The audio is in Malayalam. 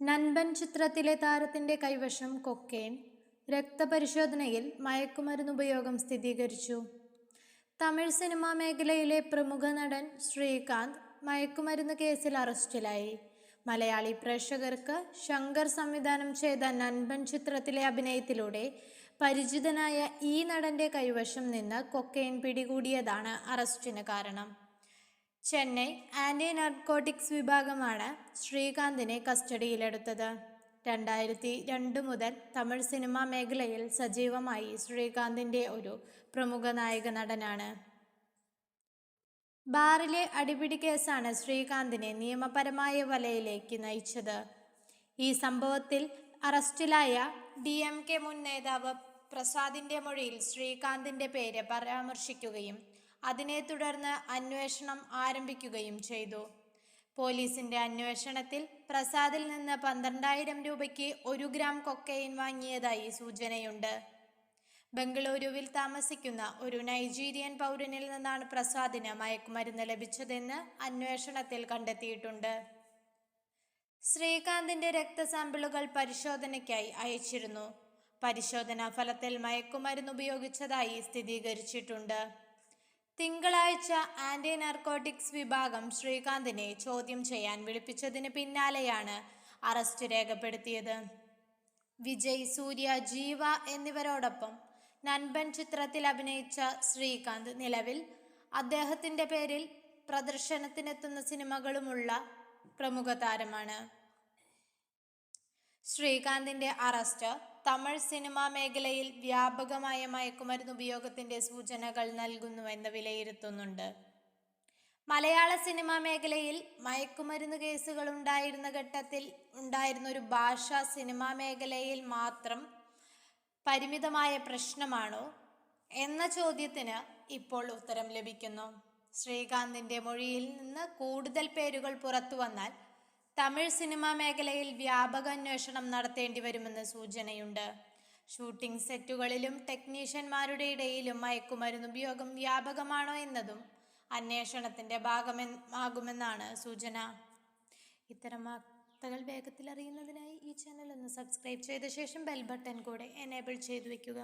നൻപൻ ചിത്രത്തിലെ താരത്തിന്റെ കൈവശം കൊക്കെയ്ൻ രക്തപരിശോധനയിൽ മയക്കുമരുന്ന് ഉപയോഗം സ്ഥിരീകരിച്ചു. തമിഴ് സിനിമാ മേഖലയിലെ പ്രമുഖ നടൻ ശ്രീകാന്ത് മയക്കുമരുന്ന് കേസിൽ അറസ്റ്റിലായി. മലയാളി പ്രേക്ഷകർക്ക് ശങ്കർ സംവിധാനം ചെയ്ത നൻപൻ ചിത്രത്തിലെ അഭിനയത്തിലൂടെ പരിചിതനായ ഈ നടന്റെ കൈവശം നിന്ന് കൊക്കെയ്ൻ പിടികൂടിയതാണ് അറസ്റ്റിന് കാരണം. ചെന്നൈ ആന്റി നർക്കോട്ടിക്സ് വിഭാഗമാണ് ശ്രീകാന്തിനെ കസ്റ്റഡിയിലെടുത്തത്. രണ്ടായിരത്തി രണ്ട് മുതൽ തമിഴ് സിനിമാ മേഖലയിൽ സജീവമായി ശ്രീകാന്തിന്റെ ഒരു പ്രമുഖ നായക നടനാണ്. ബാറിലെ അടിപിടി കേസാണ് ശ്രീകാന്തിനെ നിയമപരമായ വലയിലേക്ക് നയിച്ചത്. ഈ സംഭവത്തിൽ അറസ്റ്റിലായ ഡി എം കെ മുൻ നേതാവ് പ്രസാദിന്റെ മൊഴിയിൽ ശ്രീകാന്തിന്റെ പേര് പരാമർശിക്കുകയും അതിനെ തുടർന്ന് അന്വേഷണം ആരംഭിക്കുകയും ചെയ്തു. പോലീസിന്റെ അന്വേഷണത്തിൽ പ്രസാദിൽ നിന്ന് പന്ത്രണ്ടായിരം രൂപയ്ക്ക് ഒരു ഗ്രാം കൊക്കൈൻ വാങ്ങിയതായി സൂചനയുണ്ട്. ബംഗളൂരുവിൽ താമസിക്കുന്ന ഒരു നൈജീരിയൻ പൗരനിൽ നിന്നാണ് പ്രസാദിന് മയക്കുമരുന്ന് ലഭിച്ചതെന്ന് അന്വേഷണത്തിൽ കണ്ടെത്തിയിട്ടുണ്ട്. ശ്രീകാന്തിന്റെ രക്തസാമ്പിളുകൾ പരിശോധനയ്ക്കായി അയച്ചിരുന്നു. പരിശോധനാ ഫലത്തിൽ മയക്കുമരുന്ന് ഉപയോഗിച്ചതായി സ്ഥിരീകരിച്ചിട്ടുണ്ട്. തിങ്കളാഴ്ച ആന്റി നർക്കോട്ടിക്സ് വിഭാഗം ശ്രീകാന്തിനെ ചോദ്യം ചെയ്യാൻ വിളിപ്പിച്ചതിന് പിന്നാലെയാണ് അറസ്റ്റ് രേഖപ്പെടുത്തിയത്. വിജയ് സൂര്യ ജീവ എന്നിവരോടൊപ്പം നൻപൻ ചിത്രത്തിൽ അഭിനയിച്ച ശ്രീകാന്ത് നിലവിൽ അദ്ദേഹത്തിന്റെ പേരിൽ പ്രദർശനത്തിനെത്തുന്ന സിനിമകളുമുള്ള പ്രമുഖ താരമാണ്. ശ്രീകാന്തിന്റെ അറസ്റ്റ് തമിഴ് സിനിമാ മേഖലയിൽ വ്യാപകമായ മയക്കുമരുന്ന് ഉപയോഗത്തിന്റെ സൂചനകൾ നൽകുന്നുവെന്ന് വിലയിരുത്തുന്നുണ്ട്. മലയാള സിനിമാ മേഖലയിൽ മയക്കുമരുന്ന് കേസുകൾ ഉണ്ടായിരുന്ന ഘട്ടത്തിൽ ഉണ്ടായിരുന്ന ഒരു ഭാഷ സിനിമാ മേഖലയിൽ മാത്രം പരിമിതമായ പ്രശ്നമാണോ എന്ന ചോദ്യത്തിന് ഇപ്പോൾ ഉത്തരം ലഭിക്കുന്നു. ശ്രീകാന്തിന്റെ മൊഴിയിൽ നിന്ന് കൂടുതൽ പേരുകൾ പുറത്തു വന്നാൽ തമിഴ് സിനിമാ മേഖലയിൽ വ്യാപക അന്വേഷണം നടത്തേണ്ടി വരുമെന്ന് സൂചനയുണ്ട്. ഷൂട്ടിംഗ് സെറ്റുകളിലും ടെക്നീഷ്യന്മാരുടെ ഇടയിലും മയക്കുമരുന്ന് ഉപയോഗം വ്യാപകമാണോ എന്നതും അന്വേഷണത്തിന്റെ ഭാഗമാകുമെന്നാണ് സൂചന. ഇത്തരം വാർത്തകൾ വേഗത്തിൽ അറിയുന്നതിനായി ഈ ചാനൽ ഒന്ന് സബ്സ്ക്രൈബ് ചെയ്ത ശേഷം ബെൽ ബട്ടൺ കൂടെ എനേബിൾ ചെയ്തു വെക്കുക.